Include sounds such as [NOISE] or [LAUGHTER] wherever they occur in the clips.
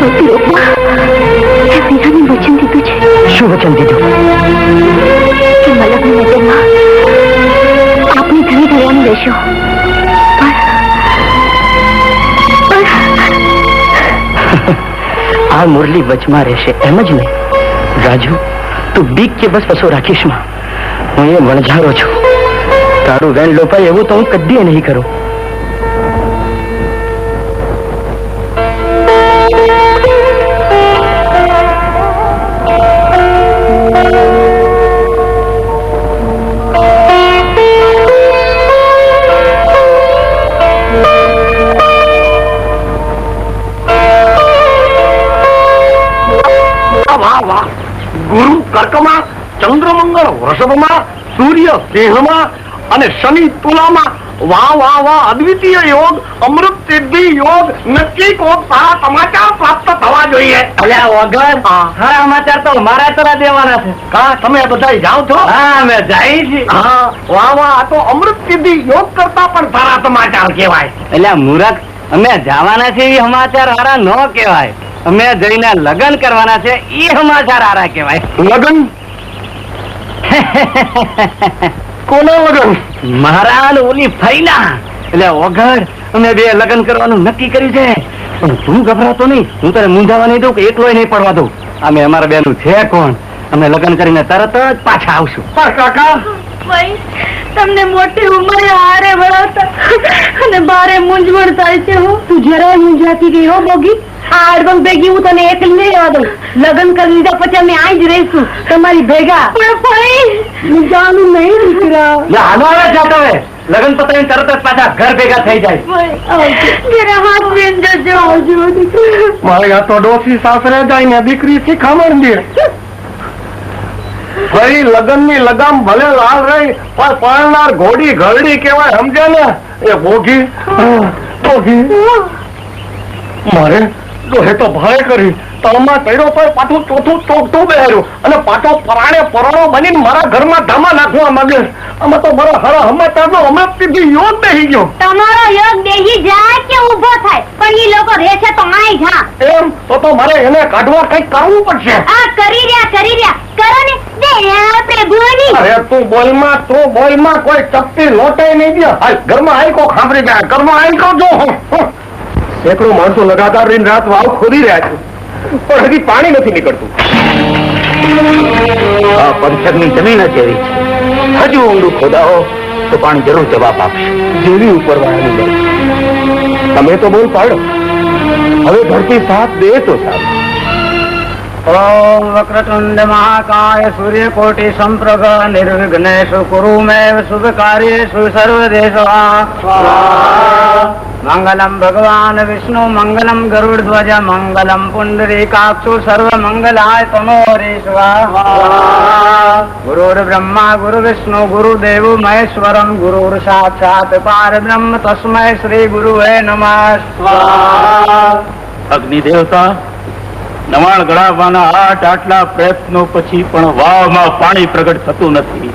ભક્તિ રોકવા એ વીરાને વચન દીધું છે શું વચન દીધું કે મલકની નજરમાં આપણે ધણી ધરવાનું રહેશો આ મુરલી વચમાં રહેશે એમ જ નહીં રાજુ, તું બીક કે બસ પશુ રાખીશ હું એ વણઝારો છું. તારું વેન લોપાય એવું તો હું કદી નહીં કરું. ગુરુ કર્કમાં ચંદ્રમંગળ વૃષભમાં સૂર્ય સિંહમાં અને શનિ તુલામાં. વાહ વાહ વાહ અદ્વિતીય યોગ અમૃત સિદ્ધિ યોગ નક્કી કોક સારા સમાચાર પ્રાપ્ત થવા જોઈએ. સારા હા. હા સમાચાર તો મારા તરા દેવાના છે. કા તમે બધા જાઓ છો? હા અમે જાય છે હા વાહ વાહ આ તો અમૃત સિદ્ધિ યોગ કરતા પણ સારા સમાચાર કહેવાય. એટલે મૂરખ અમે જવાના છે એ સમાચાર હારા ન કહેવાય. અમે જઈને લગ્ન કરવાના છે એ સમાચાર આરા કહેવાય. લગ્ન? કોના લગ્ન? મારા ઓલી ફૈલા એટલે વગર અમે બે લગ્ન કરવાનું નક્કી કર્યું છે. પણ તું ગભરાતો નહીં હું તને મૂંઝાવા નહીં દઉં કે એકલોય નહીં પડવા દઉં. અમે અમારા બેનું છે કોણ? અમે લગ્ન કરીને તરત જ પાછા આવશું. પણ કાકા. ભાઈ તમને મોટી ઉંમરે હારે વળાવતા અને બારે મૂંઝવણ થાય છે હું. તું જરાય મૂંઝાતી ગઈ હો બોગી આ અડબંગ ભેગી હું તને એકલી નહીં રહેવા દઉં લગ્ન કરી લીધા પછી અમે આઈ જ રહીશું. તમારી ભેગા. પણ ભાઈ મૂંઝાવાનું નહીં દીકરા હાલો હવે જાતો હવે લગ્ન પતાવીને તરત જ પાછા ઘર ભેગા થઈ જાય. મારે તો ડોસી સાસરે જાય દીકરી શીખામણ દે ભાઈ લગનની લગામ ભલે લાલ રહી પણ પરણનાર ઘોડી ઘરડી કેવાય સમજે ને? એ ભોગી. ભોગી. મારે ડોહે તો ભય કરી તળમાં ચડ્યો તો પાછું ચોથું ચોકટું બેહાર્યું. અને પાછો પરાણે પરાણો બની મારા ઘરમાં ધામા નાખવા માંગે આમાં તો મારા હરા હમાચાર નો હમણાં સીધી યોગ બેહી ગયો. તમારો યોગ દેહી જાય કે ઊભો થાય? પણ ઈ લોકો રહેશે તો આઈ જા. એમ? તો તો મારે એને કાઢવા કઈ કરવું પડશે. આ કરી રહ્યા કરી રહ્યા. કરો ને. અરે તું બોલમાં તું બોલમાં કોઈ ચપટી લોટે નહીં દે. હાલ ઘરમાં આઈ કો ખાંભરી જાય ઘરમાં આઈ કો જો સેંકડો માણસો લગાતાર રીન રાત વાવ ખોદી રહ્યા છે. પણ હજી પાણી નથી નીકળતું. આ પંથકની જમીન જ એવી છે. હજુ ઊંડું ખોદાવો તો પાણી જરૂર જવાબ આપશે. જેવી ઉપરવાળાની મરજી તમે તો બોલ પાડો. હવે ધરતી સાથ દે તો સારું. ઓમ વક્રતુંડ મહાકાય સૂર્યકોટિ સંપ્રભ નિર્વિઘ્નેષુ કુરુ મે શુભ કાર્યેષુ સર્વદેશવા મંગલમ ભગવાન વિષ્ણુ મંગલમ ગરુડ ધ્વજ મંગલમ પુંડરીકાક્ષુ સર્વ મંગલાય તમોરેશ્વર ગુરુર બ્રહ્મા ગુરુ વિષ્ણુ ગુરુ દેવ મહેશ્વરમ ગુરુર સાક્ષાત પારબ્રહ્મ તસ્મય શ્રી ગુરુવે નમઃ અગ્નિ દેવતા નવાણ ગળાવવાના આઠ આટલા પ્રયત્નો પછી પણ વાવમાં પાણી પ્રગટ થતું નથી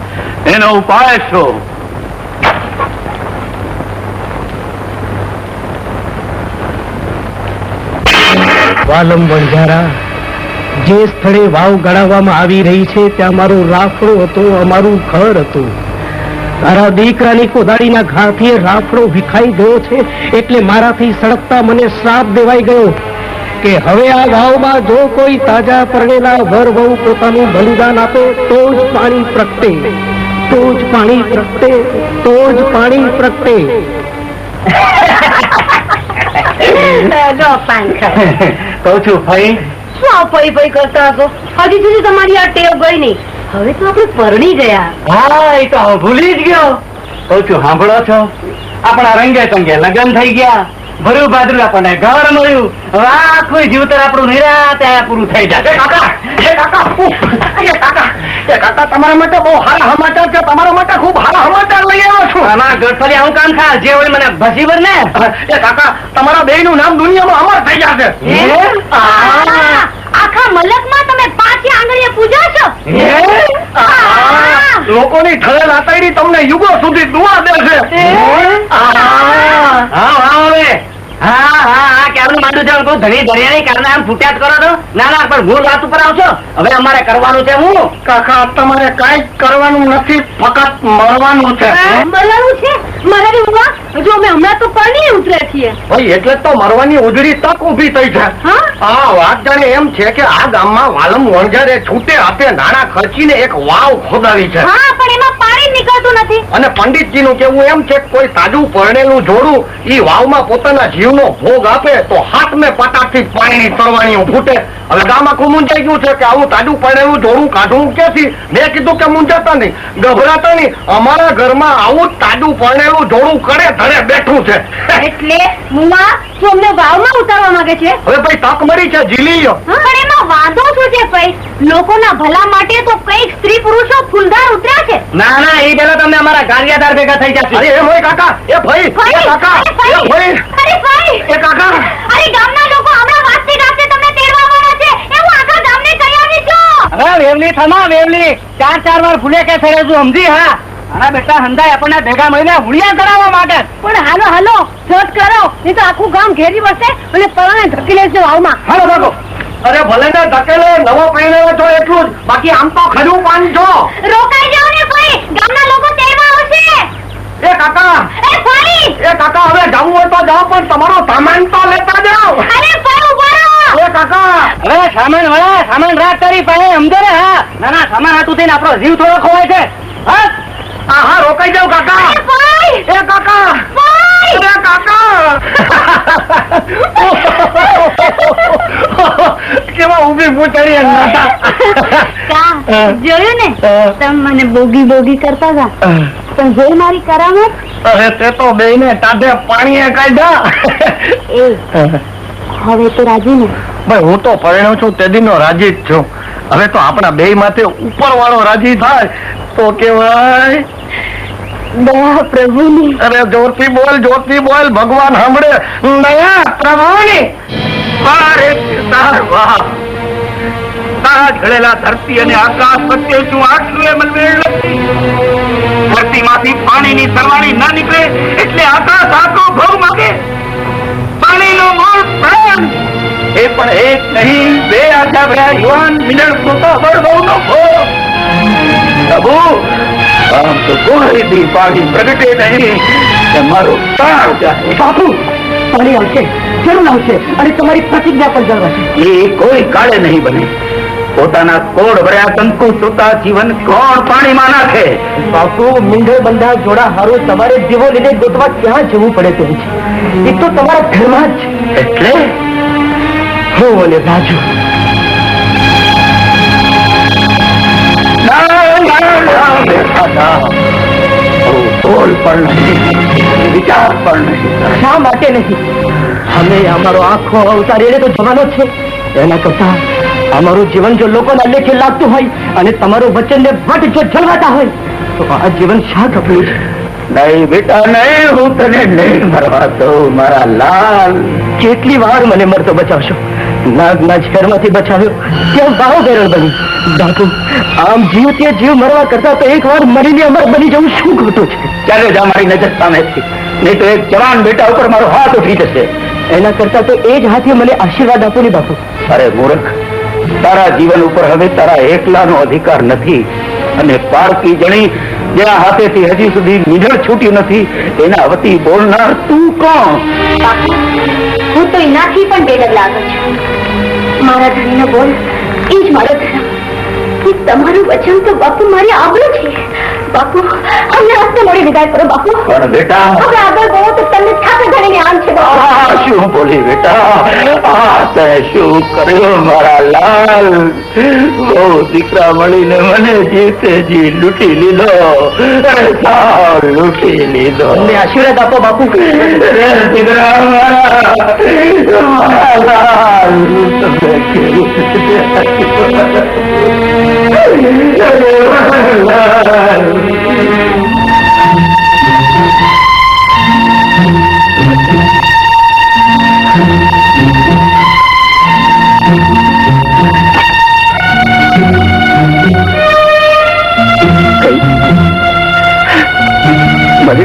એનો ઉપાય શું વાલમ વણઝારા. જે સ્થળે વાવ ગણાવવામાં આવી રહી છે, ત્યાં મારો રાફડો હતો, અમારું ઘર હતું. તારા દીકરાની કોદાળીના ઘાથી રાફડો વિખાઈ ગયો છે, એટલે મારાથી સળગતા મને શ્રાપ દેવાઈ ગયો કે હવે આ વાવમાં જો કોઈ તાજા પરણેલા વર વહુ પોતાનું બલિદાન આપે, તો જ પાણી પ્રગટે. તો જ પાણી પ્રગટે. તો જ પાણી પ્રગટે. [LAUGHS] જો પાંખા [LAUGHS] કહું છું ફઈ? શું આ ફઈ ફઈ કરતા હશો? હજી સુધી તમારી આ ટેવ ગઈ નહીં. હવે તો આપણે પરણી ગયા. હા એ તો હું ભૂલી જ ગયો. કહું છું સાંભળો છો? આપણા રંગે તંગે લગ્ન થઈ ગયા. ભર્યું ભાદરું આપણને ઘર મળ્યું. હવે આખું જીવતર આપણું નિરાતે પૂરું થઈ જશે. કાકા એ કાકા એ કાકા એ કાકા તમારા માટે બહુ હારા સમાચાર છે. તમારા માટે ખૂબ હારા સમાચાર લઈ આવ્યો છું. આમાં ગઢફળી આવું કામ થાય? જે હોય મને ભસી ભર ને? એ કાકા તમારા બે નું નામ દુનિયામાં અમર થઈ જશે. આ, આખા મલકમાં તમે પાંચે આંગળીએ પૂજો છો? લોકોની ઠળેલ આતાડી તમને યુગો સુધી દુઆ દેશે આ, હા? હા હવે. હા હા હા ક્યારનું માંડ્યું છે? કોઈ ધણી ધણિયાની કારણે આમ ફૂટ્યા કરો છો. ના ના પણ ભૂલ વાત ઉપર આવશો. હવે અમારે કરવાનું છે હું. કાકા તમારે કાંઈ કરવાનું નથી. ફક્ત મળવાનું છે. મળવાનું છે? મારા ઉમા જો અમે હમણાં તો પાણી ઉતર્યા છીએ. ભાઈ એટલે તો મરવાની ઉજળી તક ઊભી થઈ છે. હા? વાત જાણે એમ છે કે આ ગામમાં વાલમ વણઝારે છૂટે હાથે નાણાં ખર્ચીને એક વાવ ખોદાવી છે. હા પણ એમાં નીકળતું નથી. અને પંડિતજીનું કેવું એમ છે કોઈ તાજું પરણેલું જોડું ઈ વાવમાં પોતાના જીવનો ભોગ આપે તો હાથમે પટાકથી પટાથી પાણીની તરવાણીઓ ફૂટે હવે ગામમાં આખું મૂંઝાઈ ગયું છે કે આવું તાજું પડેલું જોડું કાઢવું ક્યાંથી? મેં કીધું કે મૂંઝાતા નહીં. ગભરાતા નહીં. અમારા ઘરમાં આવું તાજું પડેલું જોડું કરે ધરે બેઠું છે. એટલે મુમા તું અમને વાવમાં ઉતારવા માંગે છે? હવે ભાઈ તક મરી છે ઝીલી લો પણ એમાં વાંધો શું છે ભાઈ? લોકોના ભલા માટે તો કંઈક સ્ત્રી પુરુષો ફૂલદાર ઉતર્યા છે. ના ના એ પેલા તમે અમારા ગારિયાદાર ભેગા થઈ જશે. અરે એ હોય કાકા એ ભાઈ એ કાકા એ ભાઈ અરે ભાઈ. એ કાકા. અરે ગામના લોકો હમણાં વાજતે ગાજતે તમને તેડવા વાળા છે. એવું આખા ગામને કહી આવી છો અરે વેવલી થમા વેવલી. ચાર ચાર વાર ભૂલે કે ફેરે સમજી હા? અરે બેટા હંધાય આપણને ભેગા મળીને હુળિયા કરાવવા માટે. પણ હાલો હાલો જોત કરો. એ તો આખું ગામ ઘેરી બસે અને પરાણે ધકી લેશે વાવમાં. હાલો ભાગો અરે ભલે ને ધકેલે નવો પહેરેલો છો એટલું જ. બાકી આમ તો ખરું પાન છો. રોકાઈ જાવ ને ભાઈ ગામના લોકો તેડવા આવશે. એ કાકા. એ ભાઈ એ કાકા હવે જવું હોય તો જાઓ પણ તમારો સામાન તો લેતા જાઓ. અરે ભાઈ ઊભા રહો. એ કાકા. હવે સામાન વાળા સામાન રાખ કરી પાસે સમજો ને હા. ના ના સામાન હાટું થઈને આપણો જીવ થોડો ખોવાય છે. હા હા રોકાઈ જાવ કાકા. એ કાકા. અરે કાકા. કેવા પૂછડી કા જોયું ને? તમે મને બોગી બોગી કરતા હતા. પણ જે મારી કરામત અરે તે તો બે ને ટાઢે પાણીએ કાઢ્યા. એ હવે તો રાજી ને? ભાઈ હું તો પરણ્યો છું તે દીનો રાજી જ છું. હવે તો આપણા બે માથે ઉપર વાળો રાજી થાય. તો કેવાય દયા પ્રભુની. અરે જોરથી બોલ જોરથી બોલ ભગવાન સાંભળે. દયા પ્રભુની. વારે તાર વાહ. તારા ઘડેલા ધરતી અને આકાશ વચ્ચે શું આટલું એ મનમેળ નથી? ધરતીમાંથી પાણીની સરવાણી ના નીકળે એટલે આકાશ આખો ભવ માગે પાણીનો મૂળ પ્રાણ એ પણ એક નહીં બે આજા ભર્યા યુવાન મિલન પોતા બહુ નો પ્રભુ આમ તો કોઈ દી પાણી પ્રગટે નહીં મારો પ્રાણ જાય બાપુ. પાણી આવશે જરૂર આવશે અને તમારી પ્રતિજ્ઞા પણ જળવાશે. એ કોઈ કાળે નહીં બને. પોતાના કોડ ભર્યા કંકુ સુતા જીવન કોણ પાણીમાં નાખે? બાપુ મીંઢે બંધા જોડા હારું તમારે જીવો લીધે ગોતવા ક્યાં જવું પડે તેમ છે? એ તો તમારા ઘરમાં જ. એટલે હું અને રાજુ બોલ પણ નહીં વિચાર પણ નહીં શા માટે નહીં અમે અમારો આંખો અવતાર એને તો જવાનો છે. એના કરતા અમારું જીવન જો લોકોના લેખે લાગતું હોય અને તમારું વચનને વટ જો જળવાતા હોય તો આ જીવન શા કપડું છે? નહીં બેટા નહીં હું તને નહીં મરવા દઉં મારા લાલ. કેટલી વાર મને મરતો બચાવશો? નાગના ઝેરમાંથી બચાવ્યો. ત્યાં ભાવ બેરણ બની. બાપુ આમ જીવ તે જીવ મરવા કરતા તો એક વાર મરીને અમર બની જવું શું ખોટું છે? ચાલે જ મારી નજર સામેથી નહીં તો એક જવાન બેટા ઉપર મારો હાથ ઉઠી જશે. એના કરતા તો એ જ હાથે મને આશીર્વાદ આપો ને બાપુ. અરે મૂર્ખ તારા જીવન ઉપર હવે તારા એકલાનો અધિકાર નથી. અને પારકી જણી જેના હાથેથી હજી સુધી નીડર છૂટી નથી એના વતી બોલનાર તું કોણ? હું તો એનાથી પણ બેડર લાગુ છું. મારા ધણીનો બોલ એ જ મારો ધર્મ. તમારું વચન તો બાપુ મારી આબરૂ છે. બાપુ અમને હસ્તે મળી વિદાય કરો બાપુ. પણ બેટા હવે આગળ તો તમને છાપે ધણીને આમ છે બાપુ આ શું બોલી બેટા આ તે શું કર્યું મારા લાલ બહુ દીકરા મળીને મને જીતે જી લૂંટી લીધો અરે સાવ લૂંટી લીધો અમને આશીર્વાદ આપો બાપુ અરે દીકરા મારા, મારા લાલ, તમે કેવું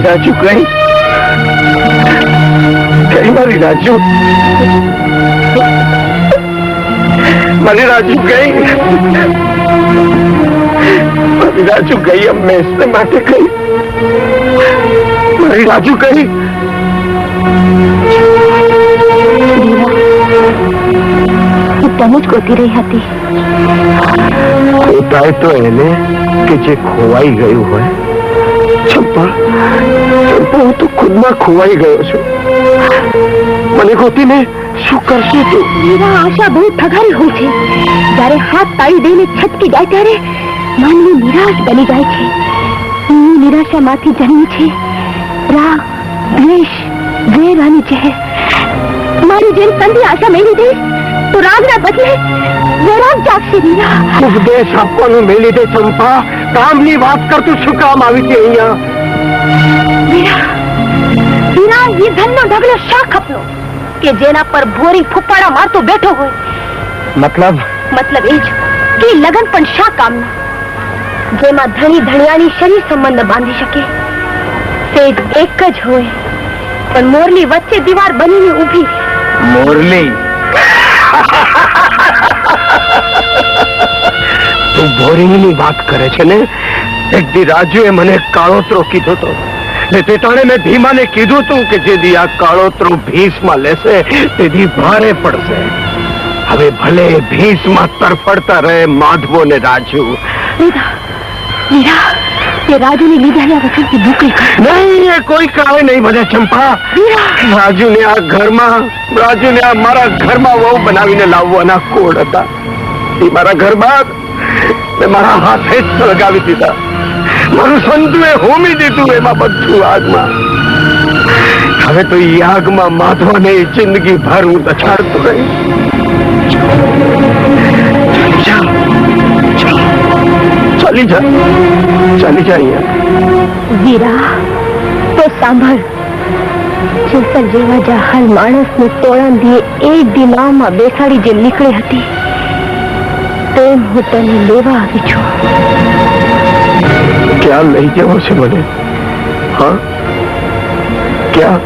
મારા રાજુ કઈ? કઈ મારી રાજુ મારી રાજુ કઈ? મારી રાજુ ગઈ હંમેશને માટે કઈ? મારી રાજુ કઈ? જ ગોતી રહી હતી. પોતાય તો એને કે જે ખોવાઈ ગયું હોય ચંપા ચંપા, હું તો ખુદમાં ખોવાઈ ગયો છું. મને ગોતીને શું કરશે તું? મીરા આશા બહુ ઠગારી હોય છે. જ્યારે હાથ તાળી દઈને છટકી જાય ત્યારે માનવી નિરાશ બની જાય છે. હું નિરાશામાંથી જન્મી છે રાગ, દ્વેષ, વેર અને ઝેર. મારી જેમ સંધિ આશા મેળવી દઈશ તો રાગના બદલે વૈરાગ ઉપદેશ આપવાનું મેલી દે ચંપા કામની વાત કરતું શું કામ આવી છે અહીંયા મીરા મીરા એ ધનનો ઢગલો શા ખપનો કે જેના પર ભોરી ફૂફાડા મારતો બેઠો હોય મતલબ મતલબ એ જ કે લગન પણ શા કામના જેમાં ધણી ધણિયાની શરીર સંબંધ બાંધી શકે સેજ એક જ હોય પણ મોરલી વચ્ચે દીવાર બનીને ઊભી મોરલી તું બોરિંગની વાત કરે છે ને? એક દી રાજુએ મને કાળોતરો કીધો તો. ને તે તાણે મેં ભીમાને કીધું તું કે જે દી આ કાળોતરો ભીસમાં લેશે તે દી ભારે પડશે. હવે ભલે ભીસમાં તરફડતા રહે માધવો ને રાજુ. રાજુની કર. નહીં એ કોઈ કાળે નહીં મને ચંપા. રાજુને આ ઘરમાં રાજુને આ મારા ઘરમાં વહુ બનાવીને લાવવાના કોડ હતા. એ મારા ઘરમાં મેં મારા હાથે જ સળગાવી દીધા. મારું સંતુએ હોમી દીધું એમાં બધું આગમાં. હવે તો એ આગમાં માધવાને જિંદગી ભર હું દછાડતો રહીશ ચાલ, જા ચાલી જા અહીંયા. વીરા તો સાંભળ. જેસર જેવા જાહલ માણસને તોળાંદીએ એ દિમાગમાં બેસાડી જે નીકળી હતી. તેમ હું તને લેવા આવી છું. ક્યાં લઈ જવો છે મને? હા? ક્યાં?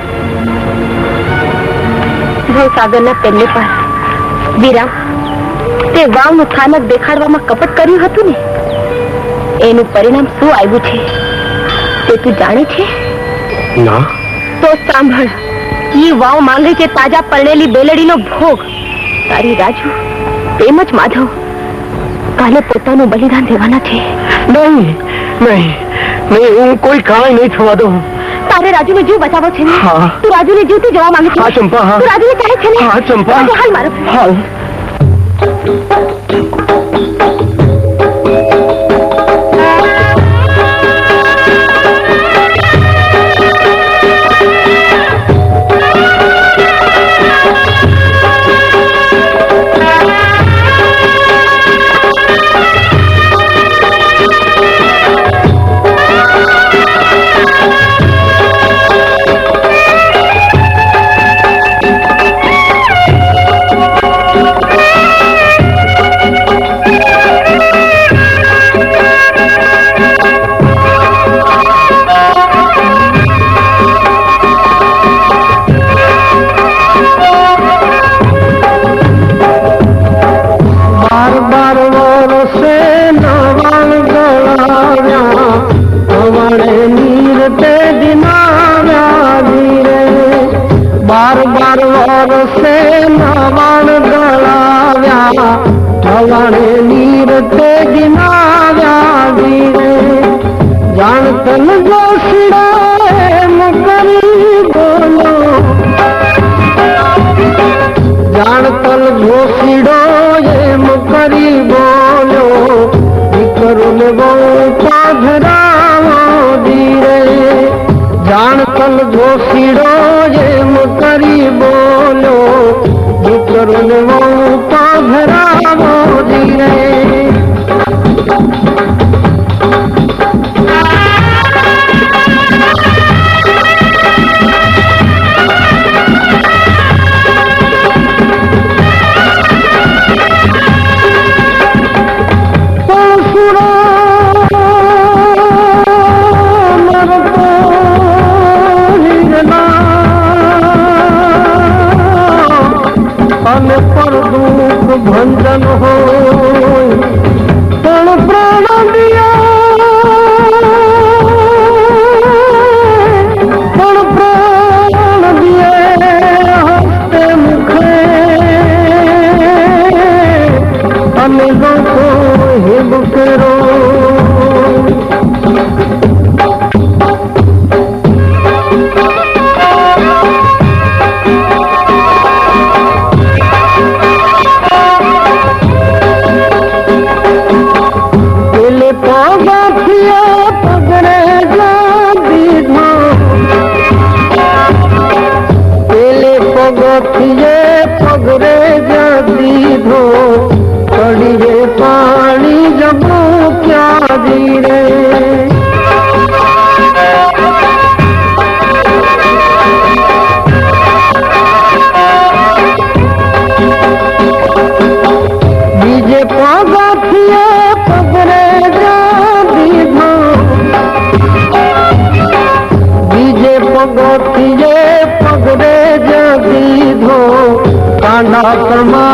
ભવસાગરના પેલે પાસે વિરામ તે વાવનું સ્થાનક દેખાડવામાં કપટ કર્યું હતું ને? એનું પરિણામ શું આવ્યું છે? તે તું જાણે છે? ના. તો સાંભળ ઈ વાવ માંગે છે તાજા પરણેલી બેલડીનો ભોગ. તારી રાજુ તેમજ માધવ. કાલે પોતાનું બલિદાન દેવાના છે. નહીં નહીં નહીં હું કોઈ કાંઈ નહીં થવા દઉં. તારે રાજુને જીવ બચાવો છે ને? હા. તું રાજુને જીવતી જવા માંગે છે. હા, ચંપા, હા. તું રાજુને કહે છે ને? હા ચંપા. હાલ મારો. હાલ. राधा પર દુઃખ ભંજન હોય પણ પ્રાણ પગથિયે પગરે જા દીધો કડીએ કાંડા સમાનીર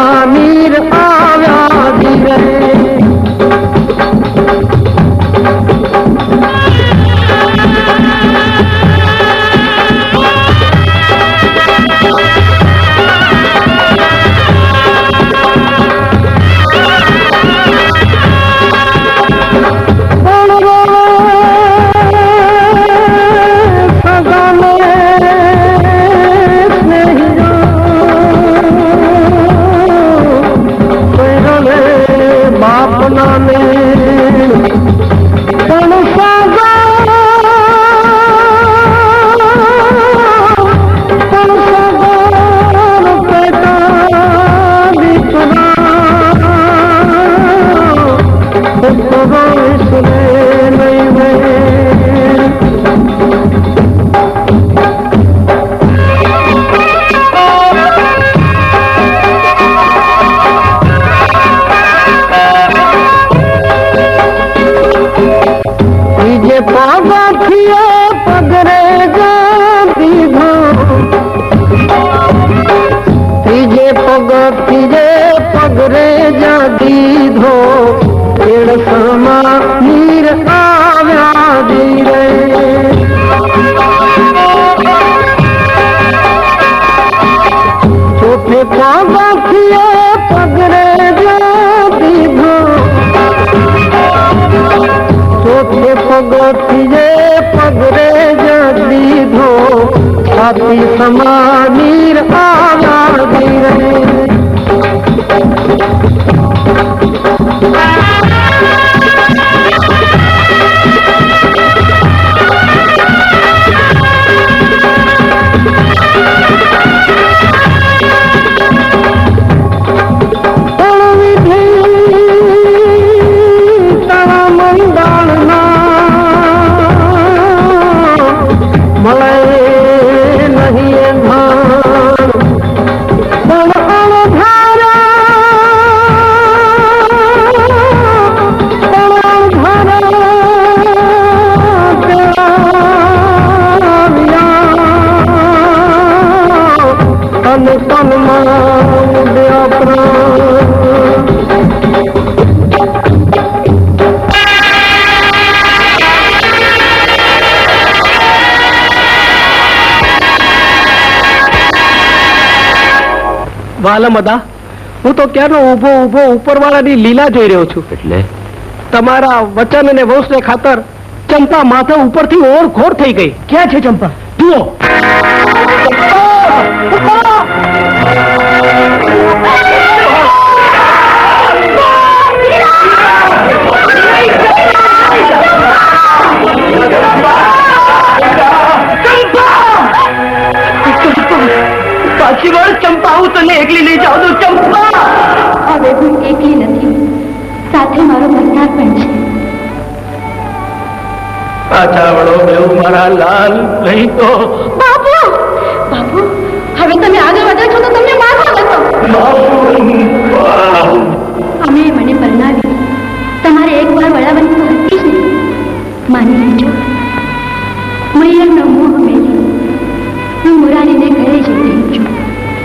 પગથિયે પગરે જા દીધો પેડ સમા નીર આવ્યા ધીરે ચોથે પગથિયે પગરે જા દીધો ચોથે પગથિયે પગરે જા દીધો છાતી સમા નીર આવ્યા ધીરે Thank you. વાલમ અદા. હું તો ક્યારનો ઊભો ઊભો ઉપરવાળાની લીલા જોઈ રહ્યો છું. એટલે? તમારા વચન અને વંશને ખાતર ચંપા માથા ઉપરથી ઓર ખોર થઈ ગઈ. ક્યાં છે ચંપા? જુઓ. લાલ નહીં તો બાપુ બાપુ હવે તમે આગળ વધો છો તો તમને મારવા બસો અમે મને પરણાવી. તમારે એક વાર વળાવવાની તો હતી જ નહીં. માની લેજો. મૈયરનો મોહ મેલી હું મુરારીને ઘરે જઈ રહી છું.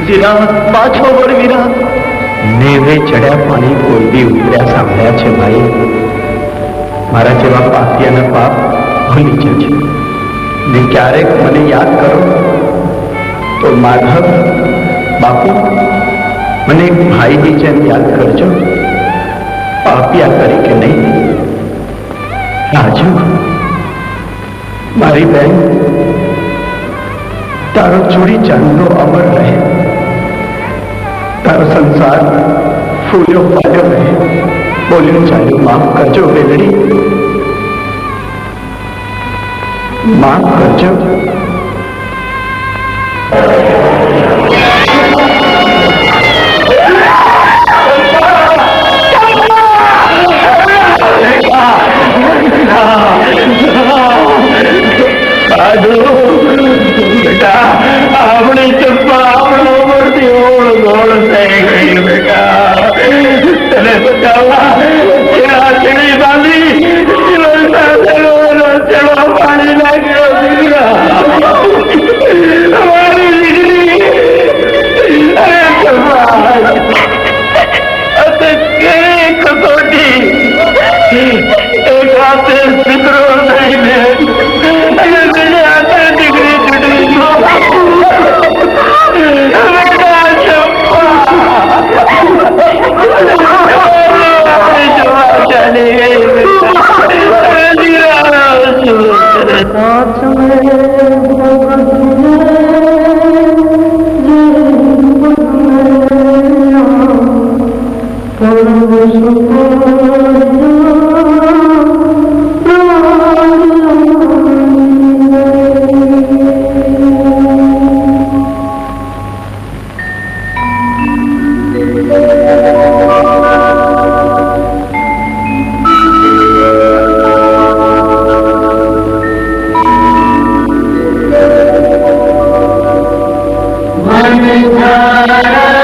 વીરા પાછો વળ વીરા. નેવે ચડ્યા પાણી કોઈ બી ઉતર્યા સાંભળ્યા છે ભાઈ મારા જેવા પાપિયાના પાપ ભૂલી જજો. ને ક્યારેક મને યાદ કરો, તો માધવ બાપુ, મને એક ભાઈની જેમ યાદ કરજો. પાપિયા તરીકે નહીં, રાજુ, મારી બેન, તારો ચૂડી ચાંદો અમર રહે. તારો સંસાર ફૂલ્યો ફાલ્યો રહે. બોલ્યું ચાલ્યું માફ કરજો વેલડી માફ કરજો. મન